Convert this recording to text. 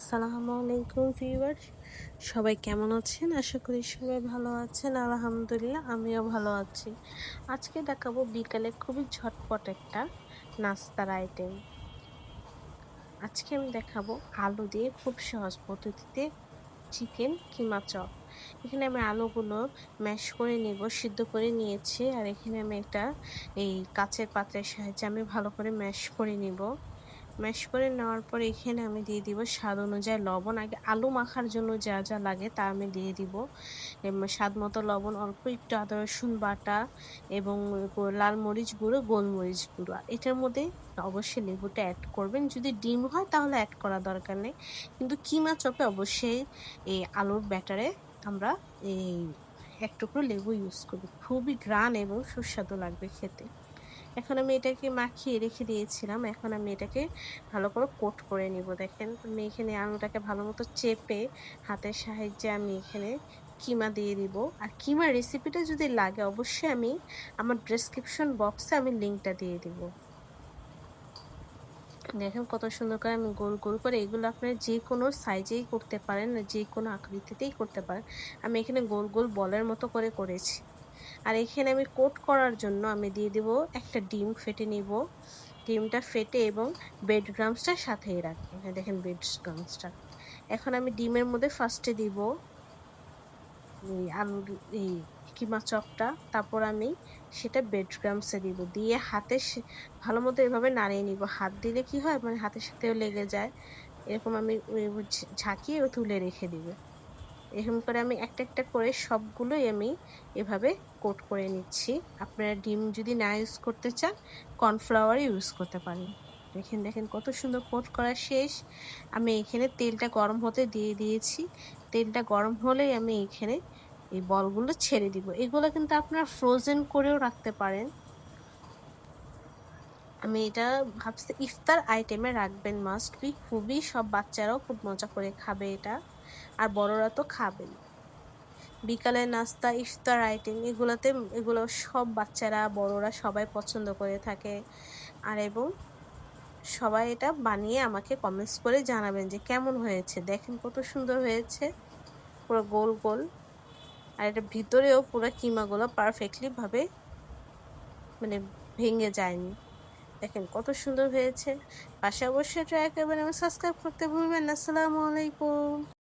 আসসালামু আলাইকুম ভিউয়ার্স। সবাই কেমন আছেন? আশা করি সবাই ভালো আছেন। আলহামদুলিল্লাহ, আমিও ভালো আছি। আজকে দেখাবো বিকালে খুবই ঝটপট একটা নাস্তার আইটেম আজকে আমি দেখাবো আলু দিয়ে খুব সহজ পদ্ধতিতে চিকেন কিমা চপ। এখানে আমি আলুগুলো ম্যাশ করে নিব, সিদ্ধ করে নিয়েছি। আর এখানে আমি একটা এই কাচের পাত্রের সাহায্যে আমি ভালো করে ম্যাশ করে নিব। ম্যাশ করে নেওয়ার পর এখানে আমি দিয়ে দিব স্বাদ অনুযায়ী লবণ। আগে আলু মাখার জন্য যা যা লাগে তা আমি দিয়ে দিব। স্বাদ মতো লবণ, অল্প একটু আদা, রসুন বাটা এবং লাল মরিচ গুঁড়ো, গোলমরিচ গুঁড়ো। এটার মধ্যে অবশ্যই লেবুটা অ্যাড করবেন। যদি ডিম হয় তাহলে অ্যাড করা দরকার নেই। কিন্তু কিমা চপে অবশ্যই এই আলুর ব্যাটারে আমরা এই এক টুকরো লেবু ইউজ করি। খুবই গ্রান এবং সুস্বাদু লাগবে খেতে। এখন আমি এটাকে মাখিয়ে রেখে দিয়েছিলাম। এখন আমি এটাকে ভালো করে কোট করে নিব। দেখেন, আমি এখানে আলুটাকে ভালো মতো চেপে হাতের সাহায্যে আমি এখানে কিমা দিয়ে দিব। আর কিমা রেসিপিটা যদি লাগে, অবশ্যই আমি আমার ডেসক্রিপশন বক্সে আমি লিঙ্কটা দিয়ে দিব। দেখেন কত সুন্দর করে আমি গোল গোল করে এগুলো আপনার যে কোনো সাইজেই করতে পারেন, যে কোনো আকৃতিতেই করতে পারেন। আমি এখানে গোল গোল বলের মতো করে করেছি। আর এখানে আমি কোট করার জন্য আমি দিয়ে দেব একটা ডিম ফেটে নিব। ডিমটা ফেটে এবং বেড গ্রামসটা সাথেই রাখি হ্যাঁ দেখেন বেড গ্রামসটা এখন আমি ডিমের মধ্যে ফার্স্টে দিব এই আলুর এই কিমা চপটা। তারপর আমি সেটা বেড গ্রামসে দিব। দিয়ে হাতে ভালো মতো এভাবে নাড়িয়ে নিব। হাত দিলে কি হয়? মানে হাতের সাথেও লেগে যায়। এরকম আমি ঝাঁকিয়ে তুলে রেখে দিব। এরকম করে আমি একটা একটা করে সবগুলোই আমি এভাবে কোট করে নিচ্ছি। আপনারা ডিম যদি না ইউজ করতে চান কর্নফ্লাওয়ার ইউজ করতে পারেন। দেখেন দেখেন কত সুন্দর কোট করা শেষ। আমি এখানে তেলটা গরম হতে দিয়ে দিয়েছি। তেলটা গরম হলেই আমি এখানে এই বলগুলো ছেড়ে দিব। এগুলো কিন্তু আপনারা ফ্রোজেন করেও রাখতে পারেন। আমি এটা ভাবছি, ইফতার আইটেমে রাখবেন মাস্ট বি খুবই সব বাচ্চারাও খুব মজা করে খাবে এটা। আর বড়রা তো খাবেন বিকালের নাস্তা, ইফতার, আইটেম, এগুলোতে, এগুলো সব বাচ্চারা, বড়রা সবাই পছন্দ করে থাকে। আর এবং সবাই এটা বানিয়ে আমাকে কমেন্টস করে জানাবেন যে কেমন হয়েছে? দেখেন কত সুন্দর হয়েছে। পুরো গোল গোল। আর এটা ভিতরেও পুরো কিমাগুলো পারফেক্টলিভাবে মানে ভেঙে যায়নি। দেখেন কত সুন্দর হয়েছে। পাশে অবশ্যই ট্রাই করবেন এবং সাবস্ক্রাইব করতে ভুলবেন আসসালামু আলাইকুম।